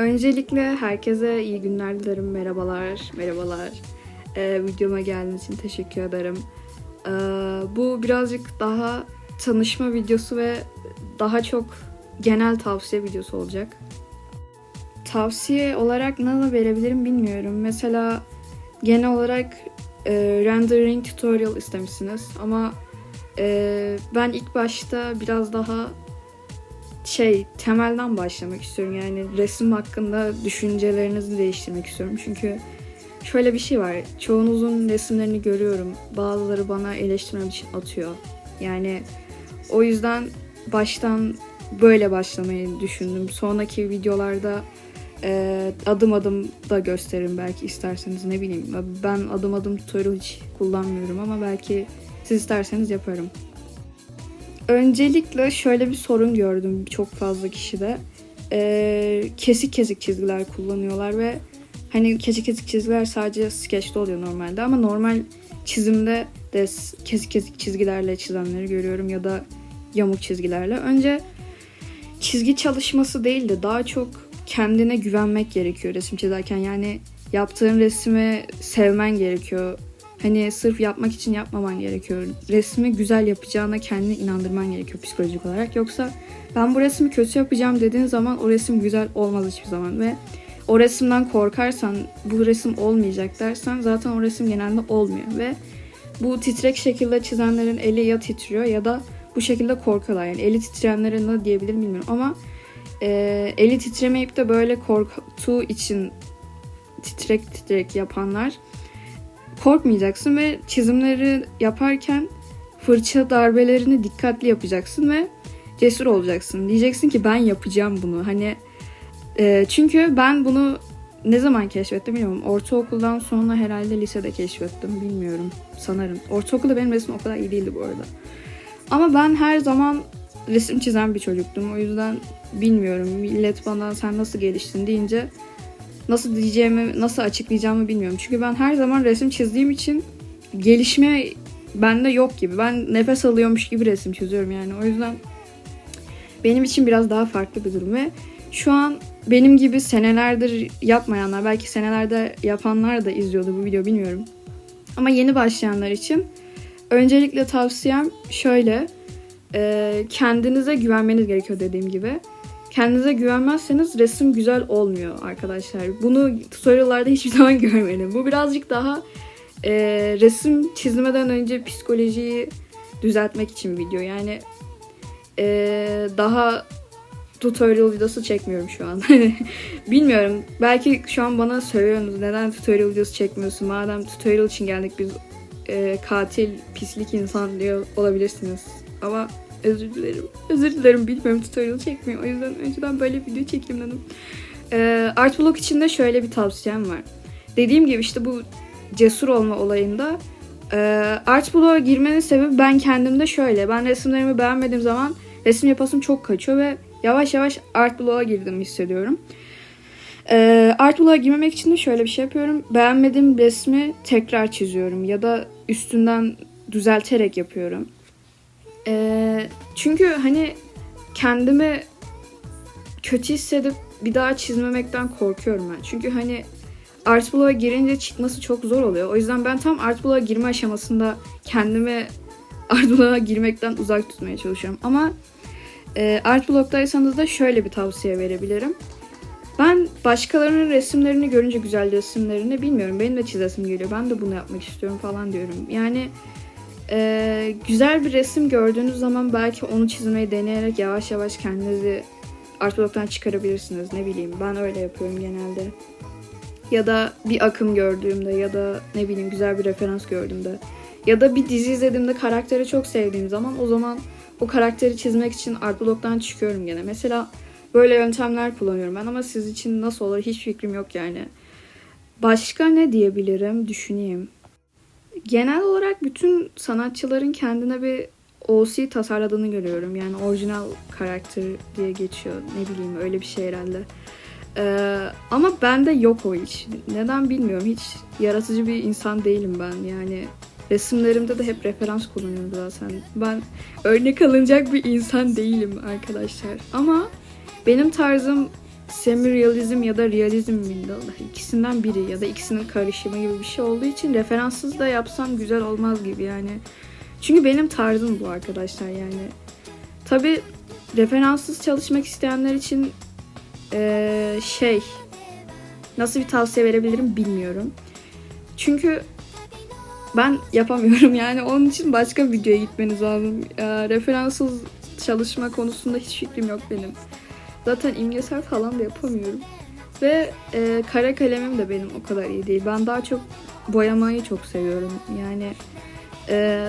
Öncelikle herkese iyi günler dilerim. Merhabalar, merhabalar. Ee, videoma geldiğiniz için teşekkür ederim. Ee, bu birazcık daha tanışma videosu ve daha çok genel tavsiye videosu olacak. Tavsiye olarak ne verebilirim bilmiyorum. Mesela genel olarak e, rendering tutorial istemişsiniz ama e, ben ilk başta biraz daha şey temelden başlamak istiyorum. Yani resim hakkında düşüncelerinizi değiştirmek istiyorum. Çünkü şöyle bir şey var. Çoğunuzun resimlerini görüyorum. Bazıları bana eleştirmem için atıyor. Yani o yüzden baştan böyle başlamayı düşündüm. Sonraki videolarda e, adım adım da gösteririm belki isterseniz ne bileyim. Ben adım adım tutorial hiç kullanmıyorum ama belki siz isterseniz yaparım. Öncelikle şöyle bir sorun gördüm çok fazla kişide. Ee, kesik kesik çizgiler kullanıyorlar ve hani kesik kesik çizgiler sadece sketch'te oluyor normalde ama normal çizimde de kesik kesik çizgilerle çizenleri görüyorum ya da yamuk çizgilerle. Önce çizgi çalışması değil de daha çok kendine güvenmek gerekiyor resim çizerken. Yani yaptığın resmi sevmen gerekiyor. Hani sırf yapmak için yapmaman gerekiyor. Resmi güzel yapacağına kendini inandırman gerekiyor psikolojik olarak. Yoksa ben bu resmi kötü yapacağım dediğin zaman o resim güzel olmaz hiçbir zaman. Ve o resimden korkarsan bu resim olmayacak dersen zaten o resim genelde olmuyor. Ve bu titrek şekilde çizenlerin eli ya titriyor ya da bu şekilde korkuyorlar. Yani eli titreyenlere ne diyebilirim bilmiyorum ama e, eli titremeyip de böyle korktuğu için titrek titrek yapanlar korkmayacaksın ve çizimleri yaparken fırça darbelerini dikkatli yapacaksın ve cesur olacaksın. Diyeceksin ki ben yapacağım bunu. Hani e, çünkü ben bunu ne zaman keşfettim bilmiyorum. Ortaokuldan sonra herhalde lisede keşfettim. Bilmiyorum. Sanırım. Ortaokulda benim resim o kadar iyi değildi bu arada. Ama ben her zaman resim çizen bir çocuktum. O yüzden bilmiyorum. Millet bana sen nasıl geliştin deyince nasıl diyeceğimi, nasıl açıklayacağımı bilmiyorum. Çünkü ben her zaman resim çizdiğim için gelişme bende yok gibi. Ben nefes alıyormuş gibi resim çiziyorum yani. O yüzden benim için biraz daha farklı bir durum ve şu an benim gibi senelerdir yapmayanlar, belki senelerde yapanlar da izliyordu bu video bilmiyorum. Ama yeni başlayanlar için öncelikle tavsiyem şöyle. kendinize güvenmeniz gerekiyor dediğim gibi. Kendinize güvenmezseniz resim güzel olmuyor arkadaşlar. Bunu tutorial'larda hiçbir zaman görmedim. Bu birazcık daha e, resim çizmeden önce psikolojiyi düzeltmek için video. Yani e, daha tutorial videosu çekmiyorum şu an. Bilmiyorum. Belki şu an bana söylüyorsunuz neden tutorial videosu çekmiyorsun? Madem tutorial için geldik biz e, katil, pislik insan diyor olabilirsiniz. Ama özür dilerim. Özür dilerim bilmiyorum tutorial çekmiyor. O yüzden önceden böyle video çekeyim dedim. E, art blog için de şöyle bir tavsiyem var. Dediğim gibi işte bu cesur olma olayında e, art blog'a girmenin sebebi ben kendimde şöyle. Ben resimlerimi beğenmediğim zaman resim yapasım çok kaçıyor ve yavaş yavaş art blog'a girdim hissediyorum. Ee, art blog'a girmemek için de şöyle bir şey yapıyorum. Beğenmediğim resmi tekrar çiziyorum ya da üstünden düzelterek yapıyorum. Ee, çünkü hani kendimi kötü hissedip bir daha çizmemekten korkuyorum ben. Çünkü hani art blog'a girince çıkması çok zor oluyor. O yüzden ben tam art blog'a girme aşamasında kendimi art blog'a girmekten uzak tutmaya çalışıyorum. Ama e, art blog'daysanız da şöyle bir tavsiye verebilirim. Ben başkalarının resimlerini görünce güzel resimlerini bilmiyorum. Benim de çizesim geliyor. Ben de bunu yapmak istiyorum falan diyorum. Yani e, güzel bir resim gördüğünüz zaman belki onu çizmeyi deneyerek yavaş yavaş kendinizi art blog'dan çıkarabilirsiniz. Ne bileyim ben öyle yapıyorum genelde. Ya da bir akım gördüğümde ya da ne bileyim güzel bir referans gördüğümde. Ya da bir dizi izlediğimde karakteri çok sevdiğim zaman o zaman o karakteri çizmek için art blog'dan çıkıyorum gene. Mesela böyle yöntemler kullanıyorum ben ama siz için nasıl olur hiç fikrim yok yani. Başka ne diyebilirim düşüneyim. Genel olarak bütün sanatçıların kendine bir OC tasarladığını görüyorum. Yani orijinal karakter diye geçiyor. Ne bileyim öyle bir şey herhalde. Ee, ama bende yok o hiç. Neden bilmiyorum. Hiç yaratıcı bir insan değilim ben. Yani resimlerimde de hep referans kullanıyorum zaten. Ben örnek alınacak bir insan değilim arkadaşlar. Ama benim tarzım semi-realizm ya da realizm miydi? ikisinden biri ya da ikisinin karışımı gibi bir şey olduğu için referanssız da yapsam güzel olmaz gibi yani. Çünkü benim tarzım bu arkadaşlar yani. Tabi referanssız çalışmak isteyenler için eee, şey nasıl bir tavsiye verebilirim bilmiyorum. Çünkü ben yapamıyorum yani onun için başka bir videoya gitmeniz lazım. Eee, referanssız çalışma konusunda hiç fikrim yok benim. Zaten imgesel falan da yapamıyorum. Ve e, kara kalemim de benim o kadar iyi değil. Ben daha çok boyamayı çok seviyorum. Yani e,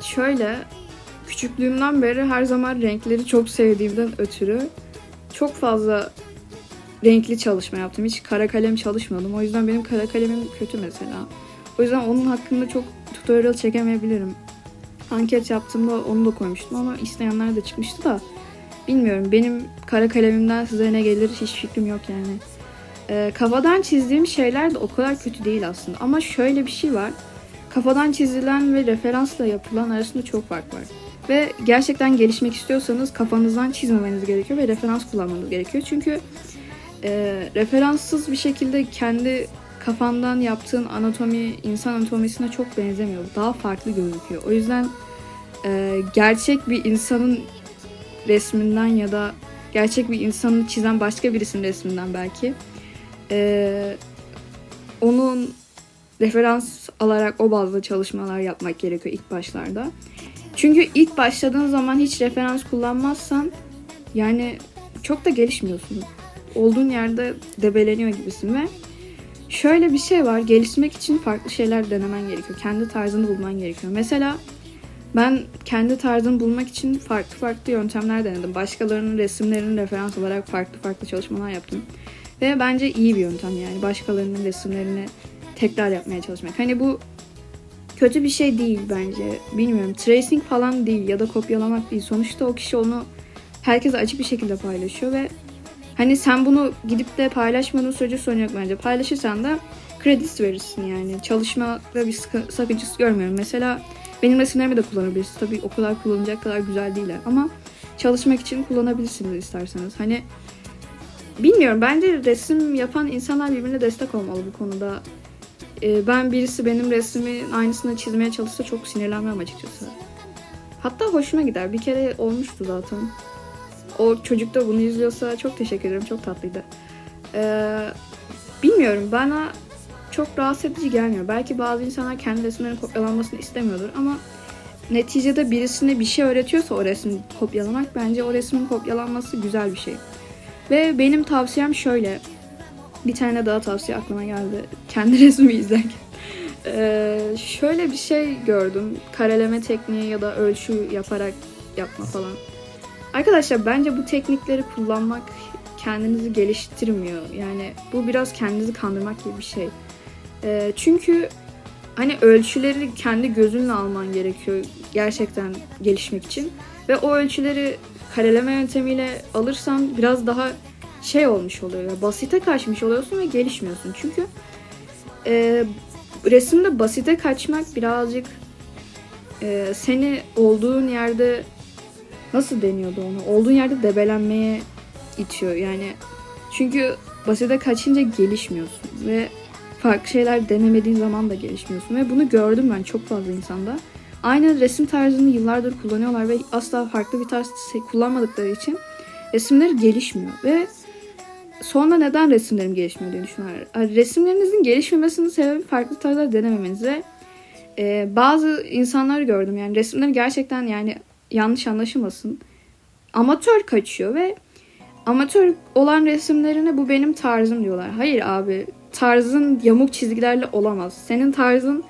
şöyle küçüklüğümden beri her zaman renkleri çok sevdiğimden ötürü çok fazla renkli çalışma yaptım. Hiç kara kalem çalışmadım. O yüzden benim kara kalemim kötü mesela. O yüzden onun hakkında çok tutorial çekemeyebilirim. Anket yaptığımda onu da koymuştum ama isteyenler de çıkmıştı da bilmiyorum. Benim kara kalemimden size ne gelir hiç fikrim yok yani. Ee, kafadan çizdiğim şeyler de o kadar kötü değil aslında. Ama şöyle bir şey var. Kafadan çizilen ve referansla yapılan arasında çok fark var. Ve gerçekten gelişmek istiyorsanız kafanızdan çizmemeniz gerekiyor ve referans kullanmanız gerekiyor. Çünkü e, referanssız bir şekilde kendi kafandan yaptığın anatomi insan anatomisine çok benzemiyor. Daha farklı gözüküyor. O yüzden e, gerçek bir insanın resminden ya da gerçek bir insanı çizen başka birisinin resminden belki e, onun referans alarak o bazda çalışmalar yapmak gerekiyor ilk başlarda. Çünkü ilk başladığın zaman hiç referans kullanmazsan yani çok da gelişmiyorsun. Olduğun yerde debeleniyor gibisin ve şöyle bir şey var. Gelişmek için farklı şeyler denemen gerekiyor. Kendi tarzını bulman gerekiyor. Mesela ben kendi tarzımı bulmak için farklı farklı yöntemler denedim. Başkalarının resimlerini referans olarak farklı farklı çalışmalar yaptım. Ve bence iyi bir yöntem yani. Başkalarının resimlerini tekrar yapmaya çalışmak. Hani bu kötü bir şey değil bence. Bilmiyorum. Tracing falan değil ya da kopyalamak değil. Sonuçta o kişi onu herkese açık bir şekilde paylaşıyor ve hani sen bunu gidip de paylaşmadığın sürece sorun yok bence. Paylaşırsan da kredis verirsin yani. Çalışmada bir sakıncası görmüyorum. Mesela benim resimlerimi de kullanabilirsiniz. Tabii o kadar kullanacak kadar güzel değiller ama çalışmak için kullanabilirsiniz isterseniz. Hani bilmiyorum bence resim yapan insanlar birbirine destek olmalı bu konuda. Ee, ben birisi benim resmimin aynısını çizmeye çalışsa çok sinirlenmem açıkçası. Hatta hoşuma gider. Bir kere olmuştu zaten. O çocuk da bunu izliyorsa çok teşekkür ederim. Çok tatlıydı. Ee, bilmiyorum bana çok rahatsız edici gelmiyor. Belki bazı insanlar kendi resimlerinin kopyalanmasını istemiyordur ama neticede birisine bir şey öğretiyorsa o resmi kopyalamak bence o resmin kopyalanması güzel bir şey. Ve benim tavsiyem şöyle. Bir tane daha tavsiye aklıma geldi. Kendi resmimi izlerken. Ee, şöyle bir şey gördüm. Kareleme tekniği ya da ölçü yaparak yapma falan. Arkadaşlar bence bu teknikleri kullanmak kendinizi geliştirmiyor. Yani bu biraz kendinizi kandırmak gibi bir şey. Ee, çünkü hani ölçüleri kendi gözünle alman gerekiyor gerçekten gelişmek için. Ve o ölçüleri kareleme yöntemiyle alırsan biraz daha şey olmuş oluyor. ya, Basite kaçmış oluyorsun ve gelişmiyorsun. Çünkü e, resimde basite kaçmak birazcık e, seni olduğun yerde nasıl deniyordu onu? Olduğun yerde debelenmeye itiyor. Yani çünkü basite kaçınca gelişmiyorsun ve farklı şeyler denemediğin zaman da gelişmiyorsun ve bunu gördüm ben çok fazla insanda. Aynı resim tarzını yıllardır kullanıyorlar ve asla farklı bir tarz kullanmadıkları için resimleri gelişmiyor ve sonra neden resimlerim gelişmiyor diye düşünüyorlar. Resimlerinizin gelişmemesinin sebebi farklı tarzlar denememeniz ve e, bazı insanları gördüm yani resimleri gerçekten yani yanlış anlaşılmasın amatör kaçıyor ve amatör olan resimlerine bu benim tarzım diyorlar. Hayır abi tarzın yamuk çizgilerle olamaz. Senin tarzın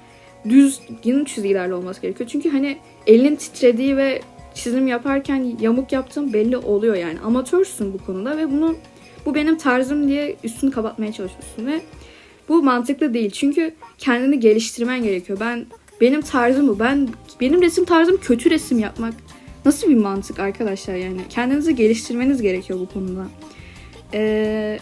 düz yın çizgilerle olması gerekiyor. Çünkü hani elin titrediği ve çizim yaparken yamuk yaptığın belli oluyor yani. Amatörsün bu konuda ve bunu bu benim tarzım diye üstünü kapatmaya çalışıyorsun ve bu mantıklı değil. Çünkü kendini geliştirmen gerekiyor. Ben benim tarzım bu. Ben benim resim tarzım kötü resim yapmak. Nasıl bir mantık arkadaşlar yani? Kendinizi geliştirmeniz gerekiyor bu konuda. Ee,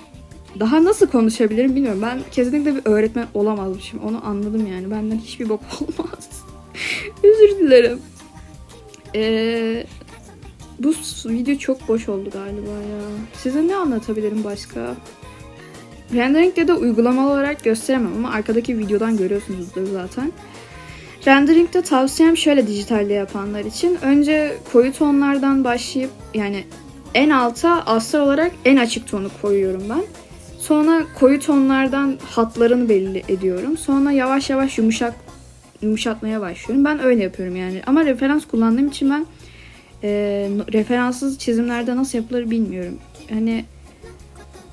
daha nasıl konuşabilirim bilmiyorum. Ben kesinlikle bir öğretmen olamazmışım. Onu anladım yani. Benden hiçbir bok olmaz. Özür dilerim. Ee, bu video çok boş oldu galiba ya. Size ne anlatabilirim başka? Rendering'de de uygulamalı olarak gösteremem ama arkadaki videodan görüyorsunuzdur zaten. Rendering'de tavsiyem şöyle dijitalde yapanlar için. Önce koyu tonlardan başlayıp yani en alta astral olarak en açık tonu koyuyorum ben. Sonra koyu tonlardan hatlarını belli ediyorum. Sonra yavaş yavaş yumuşak yumuşatmaya başlıyorum. Ben öyle yapıyorum yani. Ama referans kullandığım için ben e, referanssız çizimlerde nasıl yapılır bilmiyorum. Hani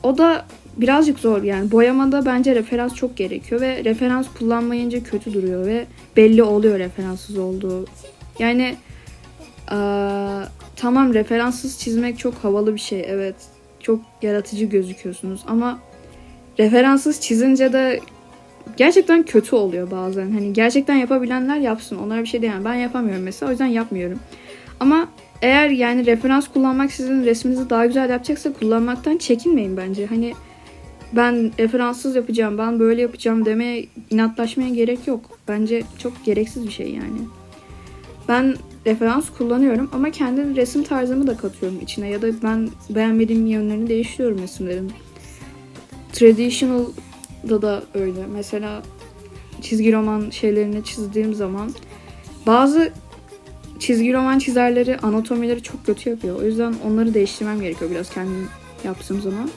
o da birazcık zor yani. Boyamada bence referans çok gerekiyor ve referans kullanmayınca kötü duruyor ve belli oluyor referanssız olduğu. Yani aa, tamam referanssız çizmek çok havalı bir şey evet. Çok yaratıcı gözüküyorsunuz ama referanssız çizince de gerçekten kötü oluyor bazen. Hani gerçekten yapabilenler yapsın. Onlara bir şey diyemem. Ben yapamıyorum mesela. O yüzden yapmıyorum. Ama eğer yani referans kullanmak sizin resminizi daha güzel yapacaksa kullanmaktan çekinmeyin bence. Hani ben referanssız yapacağım, ben böyle yapacağım demeye, inatlaşmaya gerek yok. Bence çok gereksiz bir şey yani. Ben referans kullanıyorum ama kendi resim tarzımı da katıyorum içine ya da ben beğenmediğim yönlerini değiştiriyorum resimlerin. Traditional'da da öyle. Mesela çizgi roman şeylerini çizdiğim zaman bazı çizgi roman çizerleri anatomileri çok kötü yapıyor. O yüzden onları değiştirmem gerekiyor biraz kendim yaptığım zaman.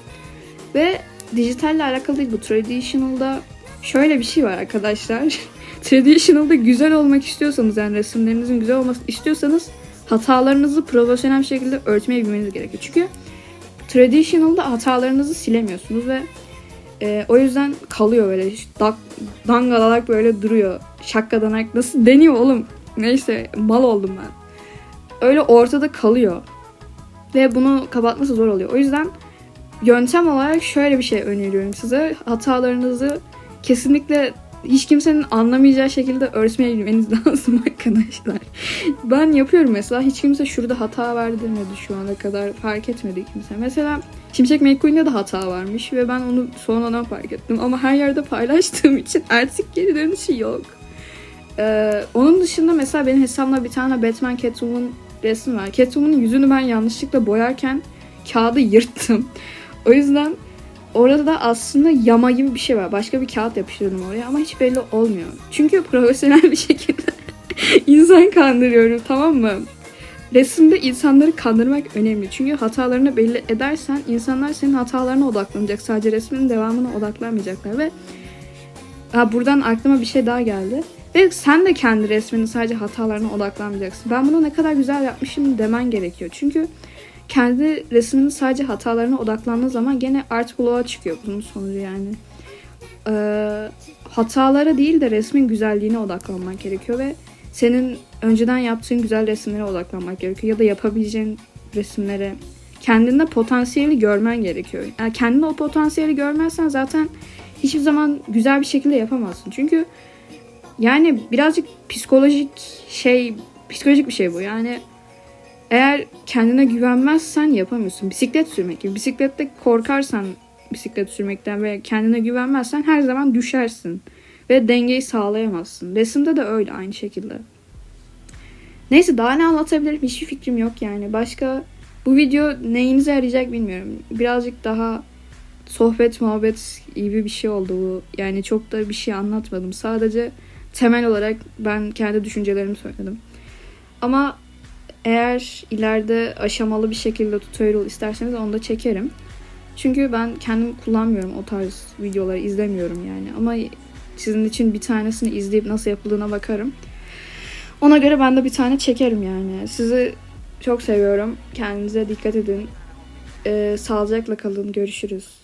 Ve dijitalle alakalı değil bu. Traditional'da şöyle bir şey var arkadaşlar. Traditional'da güzel olmak istiyorsanız yani resimlerinizin güzel olmasını istiyorsanız hatalarınızı profesyonel bir şekilde örtmeyi bilmeniz gerekiyor. Çünkü traditional'da hatalarınızı silemiyorsunuz ve e, o yüzden kalıyor böyle dak, dangalak böyle duruyor. Şakkadanak nasıl deniyor oğlum? Neyse mal oldum ben. Öyle ortada kalıyor. Ve bunu kapatması zor oluyor. O yüzden yöntem olarak şöyle bir şey öneriyorum size. Hatalarınızı kesinlikle hiç kimsenin anlamayacağı şekilde örtmeyi bilmeniz lazım arkadaşlar. Ben yapıyorum mesela. Hiç kimse şurada hata verdi demedi şu ana kadar. Fark etmedi kimse. Mesela Şimşek McQueen'de de hata varmış ve ben onu sonradan fark ettim. Ama her yerde paylaştığım için artık geri dönüşü yok. Ee, onun dışında mesela benim hesabımda bir tane Batman Catwoman resmi var. Catwoman'ın yüzünü ben yanlışlıkla boyarken kağıdı yırttım. O yüzden orada da aslında yama gibi bir şey var. Başka bir kağıt yapıştırdım oraya ama hiç belli olmuyor. Çünkü profesyonel bir şekilde insan kandırıyorum tamam mı? Resimde insanları kandırmak önemli. Çünkü hatalarını belli edersen insanlar senin hatalarına odaklanacak. Sadece resmin devamına odaklanmayacaklar ve ha, buradan aklıma bir şey daha geldi. Ve sen de kendi resminin sadece hatalarına odaklanmayacaksın. Ben bunu ne kadar güzel yapmışım demen gerekiyor. Çünkü kendi resminin sadece hatalarına odaklandığı zaman gene art blow'a çıkıyor bunun sonucu yani. Ee, hatalara değil de resmin güzelliğine odaklanmak gerekiyor ve senin önceden yaptığın güzel resimlere odaklanmak gerekiyor ya da yapabileceğin resimlere kendinde potansiyeli görmen gerekiyor. Yani kendinde o potansiyeli görmezsen zaten hiçbir zaman güzel bir şekilde yapamazsın. Çünkü yani birazcık psikolojik şey, psikolojik bir şey bu. Yani eğer kendine güvenmezsen yapamıyorsun. Bisiklet sürmek gibi. Bisiklette korkarsan bisiklet sürmekten ve kendine güvenmezsen her zaman düşersin. Ve dengeyi sağlayamazsın. Resimde de öyle aynı şekilde. Neyse daha ne anlatabilirim hiçbir fikrim yok yani. Başka bu video neyinize yarayacak bilmiyorum. Birazcık daha sohbet muhabbet gibi bir şey oldu bu. Yani çok da bir şey anlatmadım. Sadece temel olarak ben kendi düşüncelerimi söyledim. Ama eğer ileride aşamalı bir şekilde tutorial isterseniz onu da çekerim. Çünkü ben kendim kullanmıyorum o tarz videoları izlemiyorum yani. Ama sizin için bir tanesini izleyip nasıl yapıldığına bakarım. Ona göre ben de bir tane çekerim yani. Sizi çok seviyorum. Kendinize dikkat edin. Ee, sağlıcakla kalın. Görüşürüz.